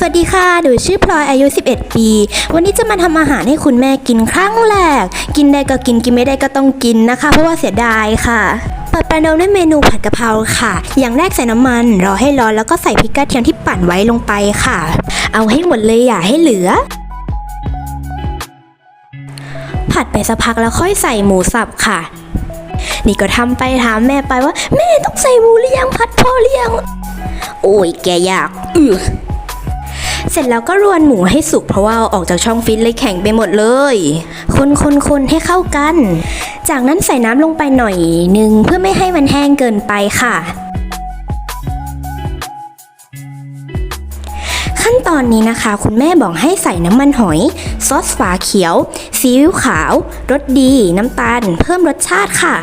สวัสดีค่ะหนูชื่อพลอยอายุ 11 ปี วันนี้จะมาทำอาหารให้คุณแม่กินครั้งแรก กินได้ก็กิน กินไม่ได้ก็ต้องกินนะคะ เพราะว่าเสียดายค่ะ เปิดประเดิมด้วยเมนูผัดกะเพราค่ะ อย่างแรกใส่น้ำมัน รอให้ร้อนแล้วก็ใส่พริกกระเทียมที่ปั่นไว้ลงไปค่ะ เอาให้หมดเลยอย่าให้เหลือ ผัดไปสักพักแล้วค่อยใส่หมูสับค่ะ นี่ก็ทำไปถามแม่ไปว่า แม่ต้องใส่หมูหรือยังผัดพอหรือยัง โอ้ยแกอยากอือ เสร็จแล้วก็รวนหมูให้สุกเพราะว่าออกจากช่องฟิตเลยแข็งไปหมดเลย คนคนคนให้เข้ากัน จากนั้นใส่น้ำลงไปหน่อยหนึ่งเพื่อไม่ให้มันแห้งเกินไปค่ะขั้นตอนนี้นะคะ คุณแม่บอกให้ใส่น้ำมันหอย ซอสฝาเขียว ซีอิ๊วขาว รสดี น้ำตาล เพิ่มรสชาติค่ะ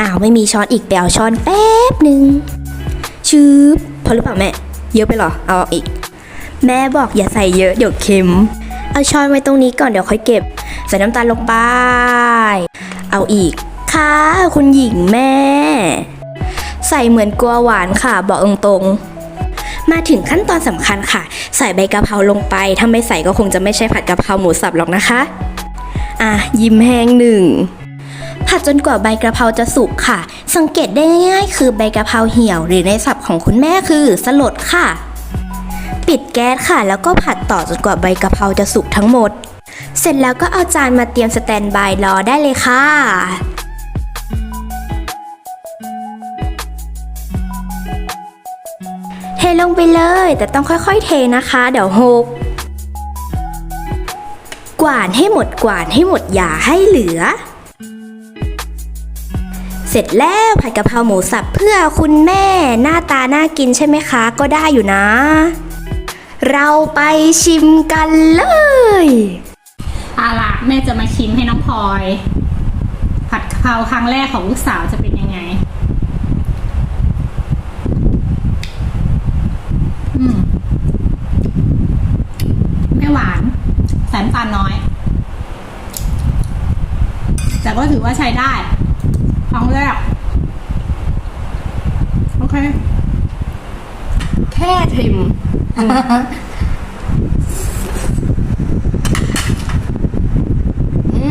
อ้าวไม่มีช้อนอีกไปเอาช้อนแป๊บหนึ่งชืบพอหรือเปล่าแม่ เยอะไปหรอ เอาออกอีก แม่บอกอย่าใส่เยอะเดี๋ยวเค็ม เอาช้อนไว้ตรงนี้ก่อนเดี๋ยวค่อยเก็บ ใส่น้ำตาลลงไป เอาอีก ค่ะ คุณหญิงแม่ ใส่เหมือนกลัวหวานค่ะ บอกตรงๆ มาถึงขั้นตอนสำคัญค่ะ ใส่ใบกะเพราลงไป ถ้าไม่ใส่ก็คงจะไม่ใช่ผัดกะเพราหมูสับหรอกนะคะ อะยิ้มแห้งหนึ่ง ผัดจนกว่าใบกระเพราจะสุกค่ะ สังเกตได้ง่ายๆ คือใบกระเพราเหี่ยว หรือในศัพท์ของคุณแม่คือสลดค่ะ ปิดแก๊สค่ะ แล้วก็ผัดต่อจนกว่าใบกระเพราจะสุกทั้งหมด เสร็จแล้วก็เอาจานมาเตรียมสแตนบายรอได้เลยค่ะเทลงไปเลย แต่ต้องค่อยๆเทนะคะ เดี๋ยวหก กวาดให้หมดกวาดให้หมดอย่าให้เหลือ เสร็จแล้วผัดกะเพราหมูสับเพื่อคุณแม่หน้าตาน่ากินใช่ไหมคะ ก็ได้อยู่นะ เราไปชิมกันเลยเอาละแม่จะมาชิมให้น้องพลอย ผัดกะเพราครั้งแรกของลูกสาวจะเป็นยังไง อืมไม่หวานใส่น้ำตาลน้อย แต่ก็ถือว่าใช้ได้ ครั้งแรก โอเค แค่ทิม อื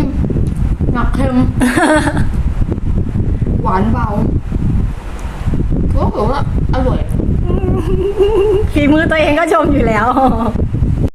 มหนักเค็ม หวานเบาก็ถือว่าอร่อย ฝีมือตัวเองก็ชมอยู่แล้ว